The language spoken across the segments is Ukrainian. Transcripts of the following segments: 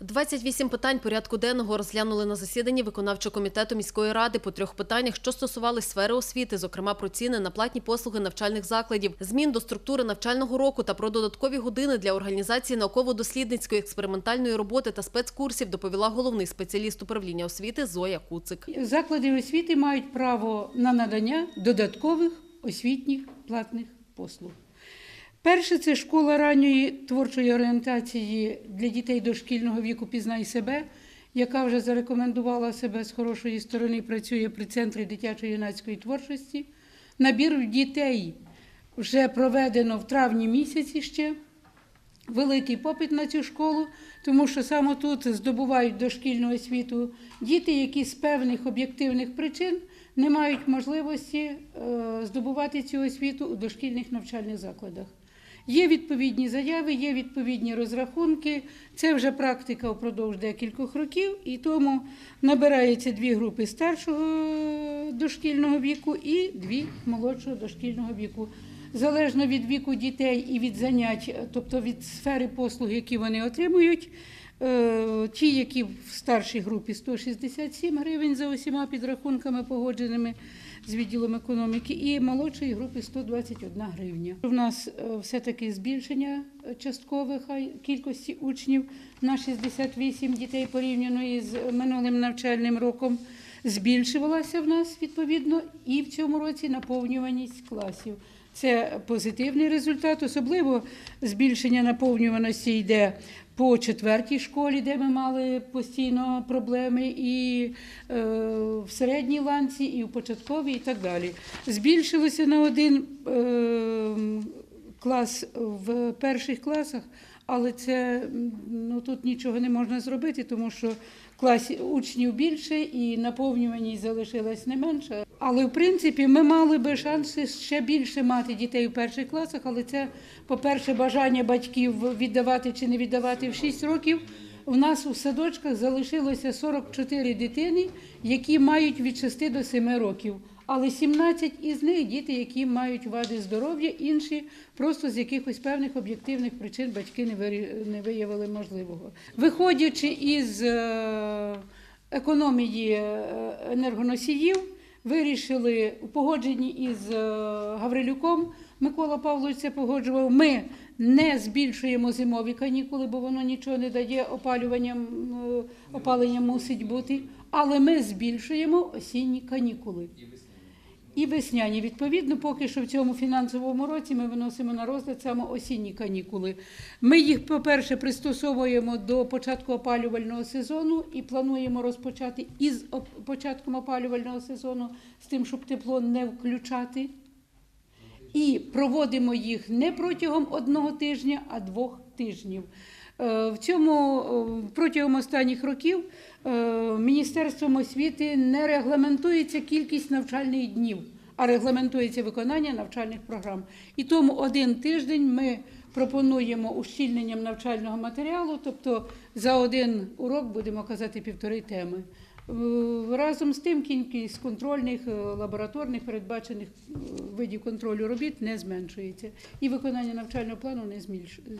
28 питань порядку денного розглянули на засіданні виконавчого комітету міської ради по трьох питаннях, що стосувались сфери освіти, зокрема про ціни на платні послуги навчальних закладів, змін до структури навчального року та про додаткові години для організації науково-дослідницької експериментальної роботи та спецкурсів, доповіла головний спеціаліст управління освіти Зоя Куцик. Заклади освіти мають право на надання додаткових освітніх платних послуг. Перше це школа ранньої творчої орієнтації для дітей дошкільного віку Пізнай себе, яка вже зарекомендувала себе з хорошої сторони, працює при центрі дитячої юнацької творчості. Набір дітей вже проведено в травні місяці ще. Великий попит на цю школу, тому що саме тут здобувають дошкільну освіту діти, які з певних об'єктивних причин не мають можливості е, здобувати цю освіту у дошкільних навчальних закладах. Є відповідні заяви, є відповідні розрахунки. Це вже практика впродовж декількох років, і тому набирається дві групи старшого дошкільного віку і дві молодшого дошкільного віку. Залежно від віку дітей і від занять, тобто від сфери послуг, які вони отримують. е, Ті, які в старшій групі 167 гривень за усіма підрахунками погодженими з відділом економіки, і молодшої групи 121 гривня. У нас е, все-таки збільшення е, часткових кількості учнів на 68 дітей порівняно із минулим навчальним роком. Збільшувалася в нас відповідно і в цьому році наповнюваність класів. Це позитивний результат, особливо збільшення наповнюваності йде по четвертій школі, де ми мали постійно проблеми, і е, в середній ланці, і в початковій, і так далі. Збільшилося на один е, клас в перших класах, але це ну, тут нічого не можна зробити, тому що класі учнів більше і наповнюваність залишилась не менше. Але в принципі ми мали би шанси ще більше мати дітей у перших класах, але це, по-перше, бажання батьків віддавати чи не віддавати в 6 років. У нас у садочках залишилося 44 дитини, які мають від 6 до 7 років. Але 17 із них діти, які мають вади здоров'я, інші просто з якихось певних об'єктивних причин батьки не виявили можливого. Виходячи із е, економії е, енергоносіїв, вирішили у погодженні із е, Гаврилюком. Микола Павлович це погоджував. Ми не збільшуємо зимові канікули, бо воно нічого не дає опалюванням, опалення мусить бути. Але ми збільшуємо осінні канікули. І весняні. Відповідно, поки що в цьому фінансовому році ми виносимо на розгляд саме осінні канікули. Ми їх, по-перше, пристосовуємо до початку опалювального сезону і плануємо розпочати із початком опалювального сезону з тим, щоб тепло не включати. І проводимо їх не протягом одного тижня, а двох тижнів. Е, В цьому е, протягом останніх років е, Міністерством освіти не регламентується кількість навчальних днів, а регламентується виконання навчальних програм. І тому один тиждень ми пропонуємо ущільненням навчального матеріалу, тобто за один урок будемо казати півтори теми. Е, Разом з тим кількість контрольних е, лабораторних передбачених е, видів контролю робіт не зменшується, і виконання навчального плану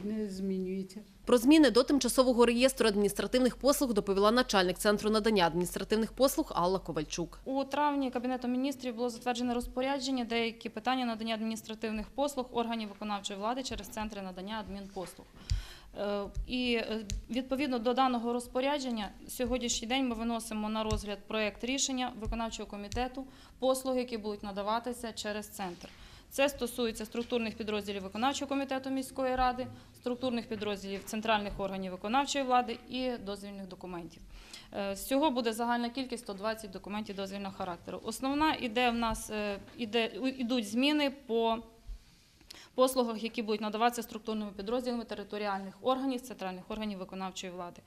не змінюється. Про зміни до тимчасового реєстру адміністративних послуг доповіла начальник центру надання адміністративних послуг Алла Ковальчук. У травні Кабінетом міністрів було затверджене розпорядження, деякі питання надання адміністративних послуг органів виконавчої влади через центри надання адмінпослуг. Е, І е, відповідно до даного розпорядження, сьогоднішній день ми виносимо на розгляд проєкт рішення виконавчого комітету послуги, які будуть надаватися через центр. Це стосується структурних підрозділів виконавчого комітету міської ради, структурних підрозділів центральних органів виконавчої влади і дозвільних документів. Е, З цього буде загальна кількість 120 документів дозвільного характеру. Основна іде в нас іде, ідуть зміни по послугах, які будуть надаватися структурними підрозділами територіальних органів, центральних органів виконавчої влади.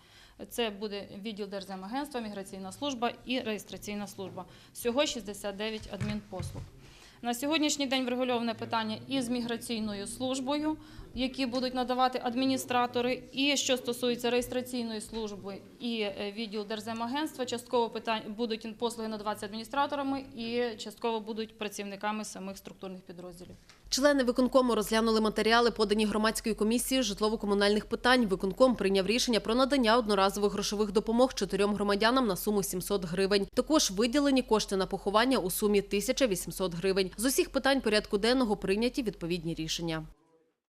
Це буде відділ Держземагентства, міграційна служба і реєстраційна служба. Всього 69 адмінпослуг. На сьогоднішній день врегульоване питання із міграційною службою. Які будуть надавати адміністратори, і що стосується реєстраційної служби і е, відділ Держземагентства, частково питань будуть послуги надаватися адміністраторами і частково будуть працівниками самих структурних підрозділів. Члени виконкому розглянули матеріали, подані громадською комісією житлово-комунальних питань. Виконком прийняв рішення про надання одноразових грошових допомог чотирьом громадянам на суму 700 гривень. Також виділені кошти на поховання у сумі 1800 гривень. З усіх питань порядку денного прийняті відповідні рішення.